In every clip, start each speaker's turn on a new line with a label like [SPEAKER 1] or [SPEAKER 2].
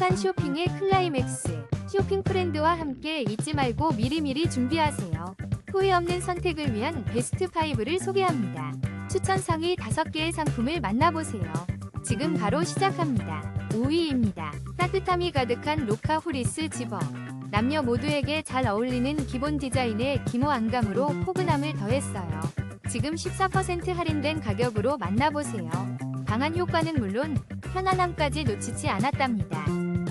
[SPEAKER 1] 행복한 쇼핑의 클라이맥스. 쇼핑 프렌드와 함께 잊지 말고 미리미리 준비하세요. 후회 없는 선택을 위한 베스트 5를 소개합니다. 추천 상위 5개의 상품을 만나보세요. 지금 바로 시작합니다. 5위입니다. 따뜻함이 가득한 로카 후리스 집업. 남녀 모두에게 잘 어울리는 기본 디자인의 기모 안감으로 포근함을 더했어요. 지금 14% 할인된 가격으로 만나보세요. 방한 효과는 물론 편안함까지 놓치지 않았답니다.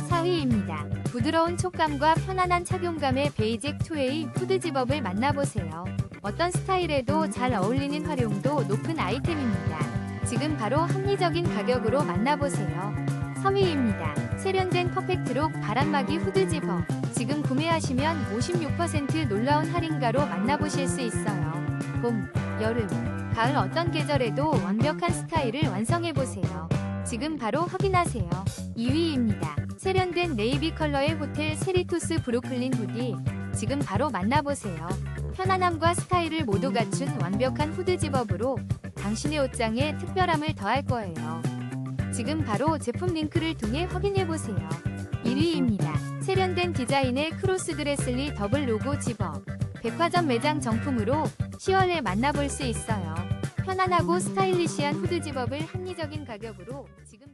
[SPEAKER 1] 4위입니다. 부드러운 촉감과 편안한 착용감의 베이직 투웨이 후드 집업을 만나보세요. 어떤 스타일에도 잘 어울리는 활용도 높은 아이템입니다. 지금 바로 합리적인 가격으로 만나보세요. 3위입니다. 세련된 퍼펙트록 바람막이 후드 집업. 지금 구매하시면 56% 놀라운 할인가로 만나보실 수 있어요. 봄, 여름, 가을 어떤 계절에도 완벽한 스타일을 완성해보세요. 지금 바로 확인하세요. 2위입니다. 세련된 네이비 컬러의 호텔 세리토스 브루클린 후디. 지금 바로 만나보세요. 편안함과 스타일을 모두 갖춘 완벽한 후드 집업으로 당신의 옷장에 특별함을 더할 거예요. 지금 바로 제품 링크를 통해 확인해보세요. 1위입니다. 세련된 디자인의 크로스 드레슬리 더블 로고 집업. 백화점 매장 정품으로 10월에 만나볼 수 있어요. 편안하고 스타일리시한 후드 집업을 합리적인 가격으로 지금